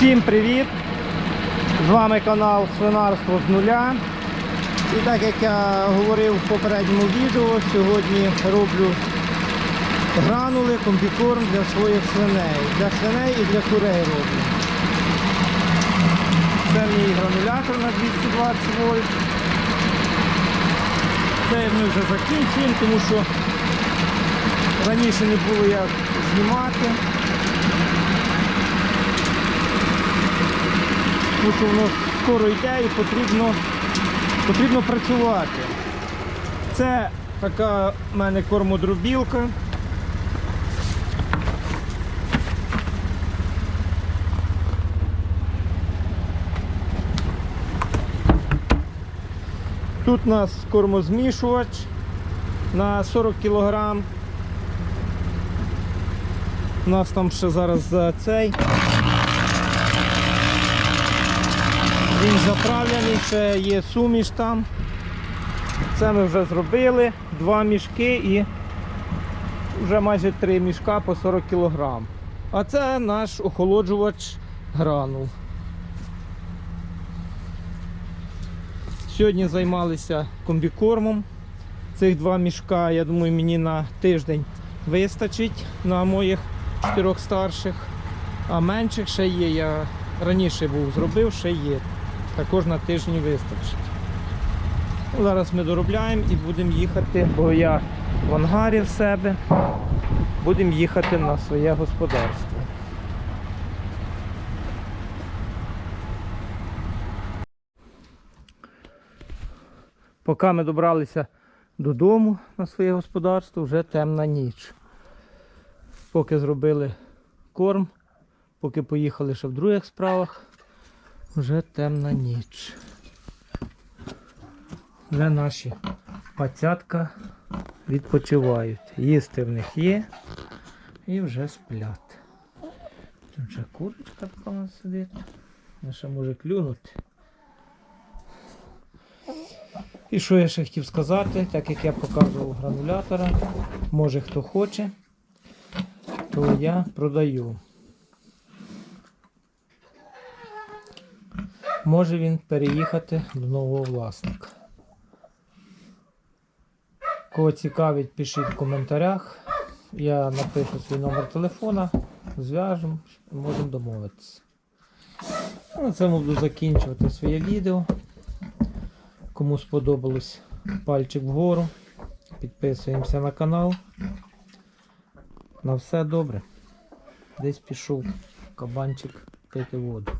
Всім привіт! З вами канал Свинарство з нуля. І так як я говорив в попередньому відео, сьогодні роблю гранули, комбікорм для своїх свиней. Для свиней і для курей роблю. Це мій гранулятор на 220 вольт. Це ми вже закінчуємо, тому що раніше не було як знімати. Тому що воно скоро йде і потрібно, потрібно працювати. Це така в мене кормодробілка. Тут у нас кормозмішувач на 40 кг. У нас там ще зараз за цей. Він заправлений, ще є суміш там. Це ми вже зробили. Два мішки і вже майже три мішка по 40 кг. А це наш охолоджувач гранул. Сьогодні займалися комбікормом. Цих два мішка, я думаю, мені на тиждень вистачить на моїх чотирьох старших. А менших ще є. Я раніше був зробив, ще є. Також на тиждень вистачить. Ну, Зараз ми доробляємо і будемо їхати, бо я в ангарі в себе. Будемо їхати на своє господарство. Поки ми добралися додому на своє господарство, вже темна ніч. Поки зробили корм, поки поїхали ще в других справах, вже темна ніч. Вже наші пацятка відпочивають. Їсти в них є і вже сплять. Тут вже курочка така у нас сидить. Вона ще може клюнути. І що я ще хотів сказати, так як я показував гранулятора, може хто хоче, то я продаю. Може він переїхати до нового власника. Кого цікавить, пишіть в коментарях. Я напишу свій номер телефона, зв'яжемо, можемо домовитися. На цьому буду закінчувати своє відео. Кому сподобалось, пальчик вгору. Підписуємося на канал. На все добре. Десь пішов кабанчик пити воду.